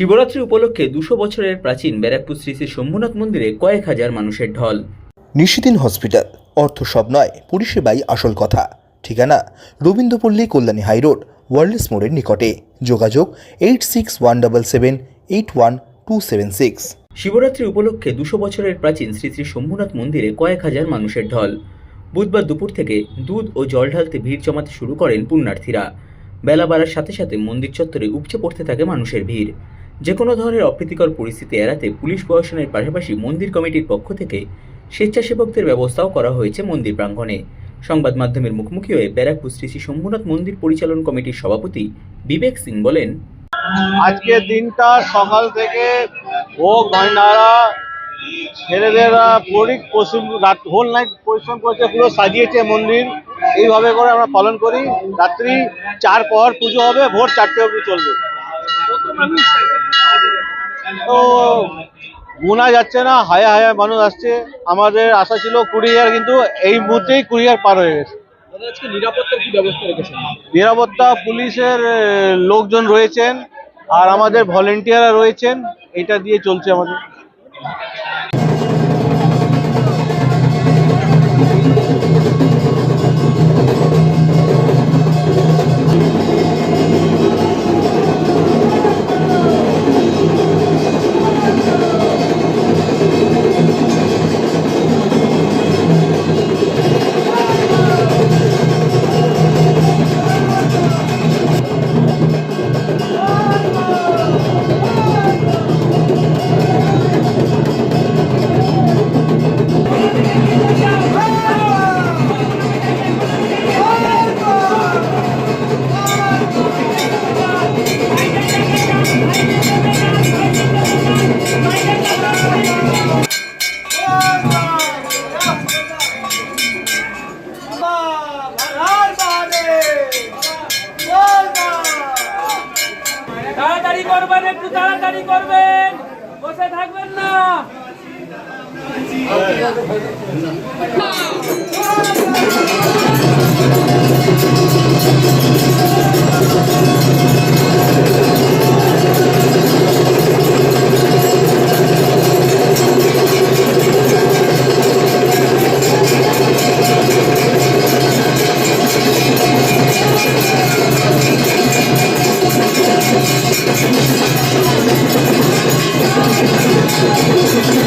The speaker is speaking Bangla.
শিবরাত্রি উপলক্ষে দুশো বছরের প্রাচীন ব্যারাকপুর শ্রী শ্রী শম্ভুনাথ মন্দিরে কয়েক হাজার মানুষের ঢল। নিশিদিন হসপিটাল অর্থ সব নয় পরিষেবাই আসল কথা। ঠিকানা রবীন্দ্রপল্লী কল্যাণী হাইরোড ওয়ার্ল্ডস মোড়ের নিকটে। যোগাযোগ eight six one double seven eight one two seven six. Shivratri উপলক্ষে দুশো বছরের প্রাচীন শ্রী শ্রী শম্ভুনাথ মন্দিরে কয়েক হাজার মানুষের ঢল। বুধবার দুপুর থেকে দুধ ও জল ঢালতে ভিড় জমাতে শুরু করেন পুণ্যার্থীরা। বেলা বাড়ার সাথে সাথে মন্দির চত্বরে উপচে পড়তে থাকে মানুষের ভিড়। যে কোনো ধরনের অপ্রীতিকর পরিস্থিতি এড়াতে পুলিশ প্রশাসনের পাশাপাশি মন্দির কমিটির পক্ষ থেকে স্বেচ্ছাসেবকদের ব্যবস্থাও করা হয়েছে মন্দির প্রাঙ্গণে। সংবাদ মাধ্যমের মুখোমুখি হয়ে ব্যারাকপুর শ্রী শ্রী শম্ভুনাথ মন্দির পরিচালন কমিটির সভাপতি বিবেক সিং বলেন, আজকে দিনটা সকাল থেকে ভোগ, ভান্ডারা, ছেলেদেরা পরিক পশ্চিম রাত হোল নাইট পরিশ্রম করেছে, পুরো সাজিয়েছে মন্দির। এইভাবে করে আমরা পালন করি। রাত্রি চার পর পুজো হবে, ভোর চারটে অবধি চলবে। তো গোনা যাচ্ছে না হায়া হায়া মানুষ আসছে। আমাদের আশা ছিল কুড়ি হাজার কিন্তু এই মুহূর্তেই কুড়ি হাজার পার হয়ে গেছে। নিরাপত্তা পুলিশের লোকজন রয়েছেন আর আমাদের ভলেন্টিয়াররা রয়েছেন এটা দিয়ে চলছে আমাদের। একটু তাড়াতাড়ি করবেন। বসে থাকবেন না।